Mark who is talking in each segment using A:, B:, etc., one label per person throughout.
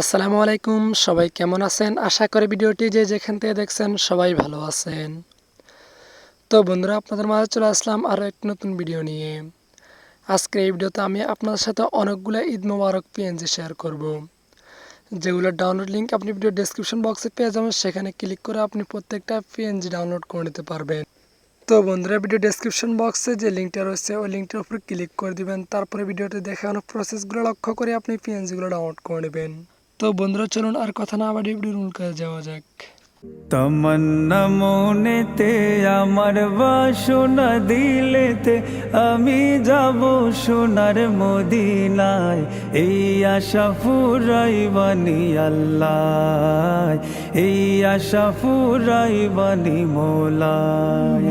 A: আসসালামু আলাইকুম, সবাই কেমন আছেন? আশা করি ভিডিওটি যে যেখান থেকে দেখছেন সবাই ভালো আছেন। তো বন্ধুরা, আপনাদের মাঝে চলে আসলাম আরও একটি নতুন ভিডিও নিয়ে। আজকের এই ভিডিওতে আমি আপনাদের সাথে অনেকগুলো ঈদ মোবারক পিএনজি শেয়ার করব। যেগুলোর ডাউনলোড লিঙ্ক আপনি ভিডিও ডেসক্রিপশন বক্সে পেয়ে যাবেন। সেখানে ক্লিক করে আপনি প্রত্যেকটা পিএনজি ডাউনলোড করে নিতে পারবেন। তো বন্ধুরা ভিডিও ডেসক্রিপশন বক্সে যে লিঙ্কটা রয়েছে, ওই লিঙ্কটার উপরে ক্লিক করে দিবেন। তারপরে ভিডিওতে দেখানো প্রসেসগুলো লক্ষ্য করে আপনি পিএনজিগুলো ডাউনলোড করে নেবেন। তো বন্ধুরা, চলুন আর কথা না বাড়িয়ে মূল কাজে যাওয়া যাক।
B: তমন্না মনেতে আমার বাসনা দিলেতে আমি যাব সোনার মদিনায়। এই আশা ফুরাই বানি আল্লাহ, এই আশা ফুরাই বানি মোলায়।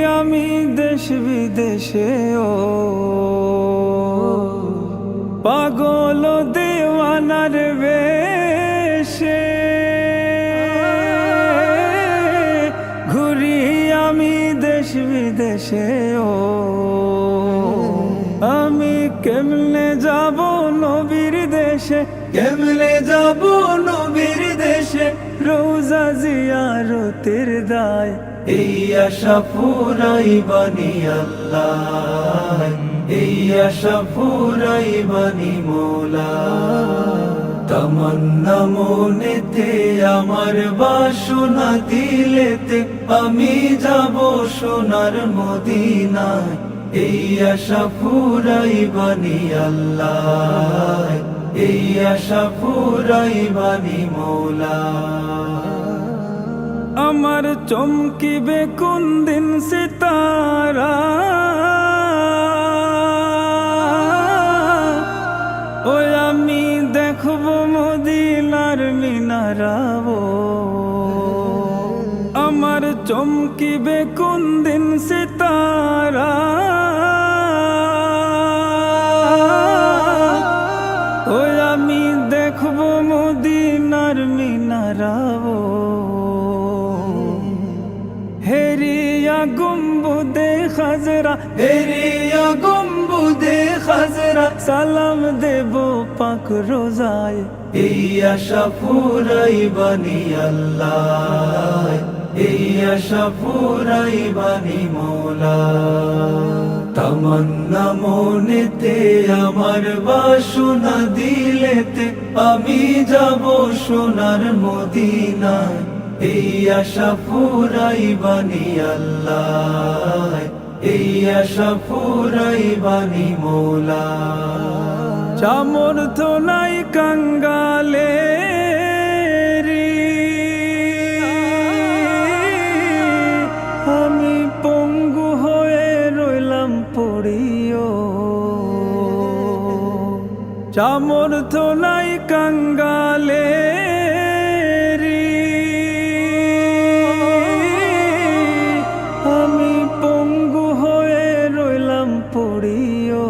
B: আমি দেশ বিদেশে, ও। পাগল দেওয়ানার বেশে। ঘুরি আমি দেশ বিদেশে, ও। আমি কেমনে যাব নবীর দেশে? কেমনে যাব নবীর দেশে? রোজা জিয়ারতের দায়। এই আশা ফুরাই বানি আল্লাহ। এই আশা ফুরাই বানি মোলা। তমন্না মনেতে আমার বাসনা দিলেতে আমি যাব সোনার মদিনায়। এই আশা ফুরাই বানি আল্লাহ। এই আশা ফুরাই বানি মোলা। আমার চমকিবে কোন দিন সিতারা। ওই আমি দেখব মদিনার মিনারাবো আমার চমকিবে কোন দিন সিতারা। আমি দেখব মদিনার মিনারাবো হেরিয়া গম্বুদে খাজরা হেরিয়া গম্বুদে খাজরা সালাম দেব পাক রোজায়। এই আশা ফুরাই বানি আল্লাহ এই আশা ফুরাই বানি মোলা। তমন্না মনেতে আমার বাসনা দিলেতে আমি যাব সোনার মদিনায়। এই আশা ফুরাই বানি আল্লাহ এই আশা ফুরাই বানি মোলা চামর তো নাই কাঙ্গালে চামর তো নাই কাঙ্গালে আমি পঙ্গু হয়ে রইলাম পড়িও।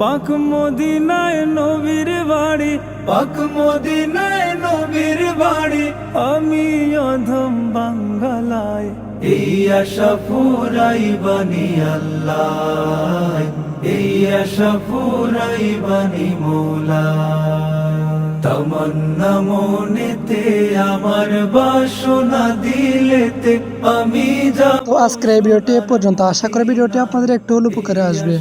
B: পাক মদিনায় নবীর বাড়ি পাক মদিনায় নবীর বাড়ি। আমি অধম বাঙ্গালায় এই আশা ফুরাই বানি আল্লাহ, এই আশা ফুরাই বানি মোলা। তমন্না মনেতে আমার বাসনা দিলেতে আমি
A: তো আজকের এই ভিডিওটি এ পর্যন্ত। আশা করি ভিডিওটি আপনাদের একটু হলে উপকারে আসবে।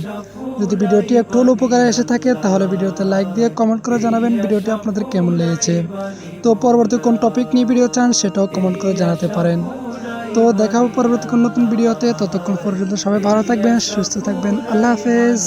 A: যদি ভিডিওটি একটু হলে উপকারে এসে থাকে, তাহলে ভিডিওতে লাইক দিয়ে কমেন্ট করে জানাবেন ভিডিওটি আপনাদের কেমন লেগেছে। তো পরবর্তী কোন টপিক নিয়ে ভিডিও চান, সেটাও কমেন্ট করে জানাতে পারেন। তো দেখাবো পরবর্তী নতুন ভিডিওতে। ততক্ষণ পর্যন্ত সবাই ভালো থাকবেন সুস্থ থাকবেন। আল্লাহ হাফেজ।